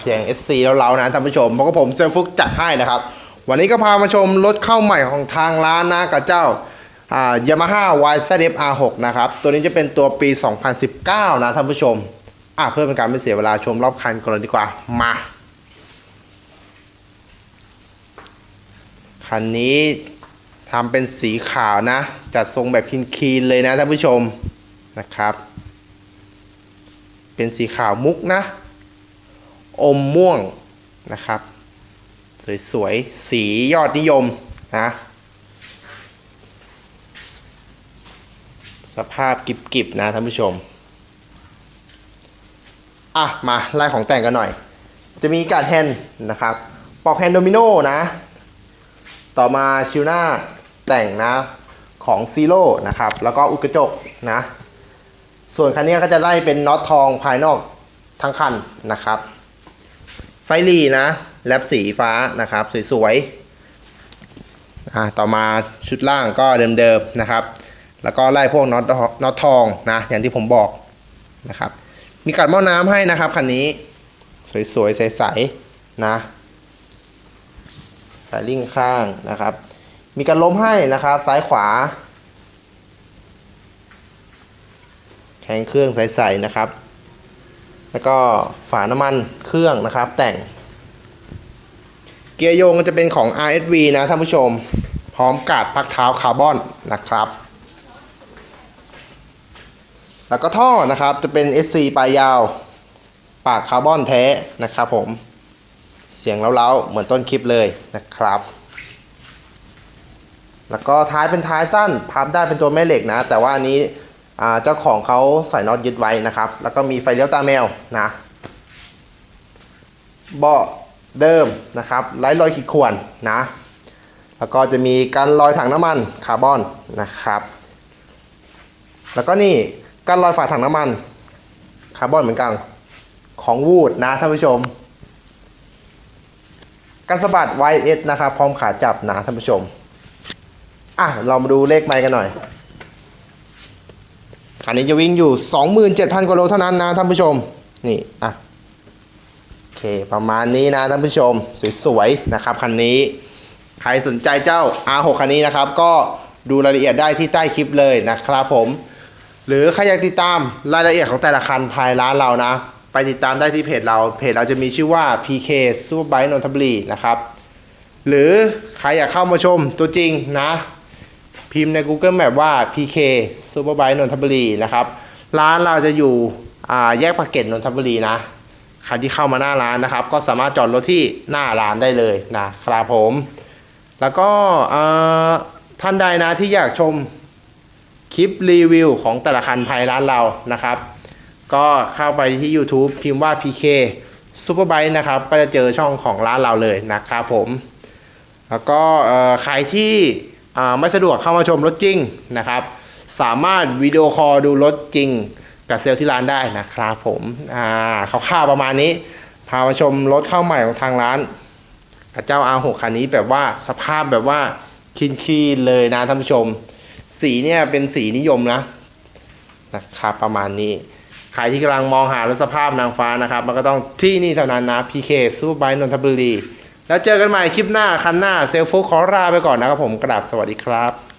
เสียง SC แล้วเรานะท่านผู้ชมเพราะผมเซลฟุกจัดให้นะครับ วันนี้ก็พามาชมรถเข้าใหม่ของทางร้านนะกับเจ้าอ่ายามาฮ่า YZF R6 นะครับ ตัวนี้จะเป็นตัวปี 2019 นะท่านผู้ชม อะเพื่อเป็นการไม่เสียเวลาชมรอบคันก่อนเลยดีกว่า มา คันนี้ทำเป็นสีขาวนะ จัดทรงแบบคีนเลยนะท่านผู้ชมนะครับ เป็นสีขาวมุกนะ อมม่วงนะครับ สวยๆ สียอดนิยมนะสภาพกิบๆนะท่านผู้ชม อะ มาไล่ของแต่งกันหน่อย จะมีการแฮนด์นะครับ ปอกแฮนด์โดมิโนนะ ต่อมาชิวหน้าแต่งนะของซีโร่นะครับ แล้วก็อุดกระจกนะ ส่วนคันนี้ก็จะไล่เป็นน็อตทองภายนอกทั้งคันนะครับ ไฟลีนะแลบสีฟ้านะครับ สวยๆอ่าต่อมาชุดล่างก็เดิมๆนะครับ แล้วก็ไล่พวกน็อตน็อตทองนะอย่างที่ผมบอกนะครับ มีกัดหม้อน้ำให้นะครับคันนี้สวยๆใสๆนะสายลิงข้างนะครับ มีการล้มให้นะครับซ้ายขวาแข็งเครื่องใสๆนะครับ แล้วก็ฝาน้ำมันเครื่องนะครับ แต่ง เกียร์โยงก็จะเป็นของ RSV นะท่านผู้ชม พร้อมกาดพักเท้าคาร์บอนนะครับ แล้วก็ท่อนะครับจะเป็น SC ปลายยาว ปากคาร์บอนแท้นะครับผมเสียงเล้าๆเหมือนต้นคลิปเลยนะครับ แล้วก็ท้ายเป็นท้ายสั้น พับได้เป็นตัวแม่เหล็กนะ แต่ว่าอันนี้ เจ้าของเขาใส่น็อตยึดไว้นะครับ แล้วก็มีไฟเลี้ยวตาแมวนะเบาะเดิมนะครับไร้รอยขีดข่วนนะ แล้วก็จะมีการรอยถังน้ำมันคาร์บอนนะครับ แล้วก็นี่การรอยฝาถังน้ำมันคาร์บอนเหมือนกันของวูดนะท่านผู้ชมการสะบัด YS นะครับ พร้อมขาจับนะท่านผู้ชม อะ เรามาดูเลขไมค์กันหน่อย คันนี้จะวิ่งอยู่ 27,000กว่าโลเท่านั้นนะท่านผู้ชม นี่อะโอเคประมาณนี้นะท่านผู้ชม สวยๆนะครับคันนี้ ใครสนใจเจ้า R6 คันนี้นะครับ ก็ดูรายละเอียดได้ที่ใต้คลิปเลยนะครับผม หรือใครอยากติดตามรายละเอียดของแต่ละคันภายร้านเรานะ ไปติดตามได้ที่เพจเรา เพจเราจะมีชื่อว่า PK Superbike นนทบุรีนะครับ หรือใครอยากเข้ามาชมตัวจริงนะ พิมพ์ใน Google Map ว่า PK Superbike นนทบุรีนะครับ ร้านเราจะอยู่แยกปากเกร็ดนนทบุรีนะใครที่เข้ามาหน้าร้านนะครับ ก็สามารถจอดรถที่หน้าร้านได้เลยนะครับผม แล้วก็ท่านใดนะที่อยากชมคลิปรีวิวของแต่ละคันภายร้านเรานะครับ ก็เข้าไปที่ YouTube พิมพ์ว่า PK Superbike นะครับ ก็จะเจอช่องของร้านเราเลยนะครับผม แล้วก็ใครที่ ไม่สะดวกเข้ามาชมรถจริงนะครับ สามารถวิดีโอคอลดูรถจริงกับเซลล์ที่ร้านได้นะครับผมอ่าคร่าวๆประมาณนี้ พามาชมรถเข้าใหม่ของทางร้านกับเจ้า R6 คันนี้แบบว่าสภาพแบบว่าคีนๆเลยนะท่านผู้ชม สีเนี่ยเป็นสีนิยมนะนะครับประมาณนี้ ใครที่กำลังมองหารถสภาพนางฟ้านะครับ มันก็ต้องที่นี่เท่านั้นนะ PK Superbike นนทบุรี แล้วเจอกันใหม่คลิปหน้าคันหน้าเซลฟูขอลาไปก่อนนะครับผมกราบสวัสดีครับ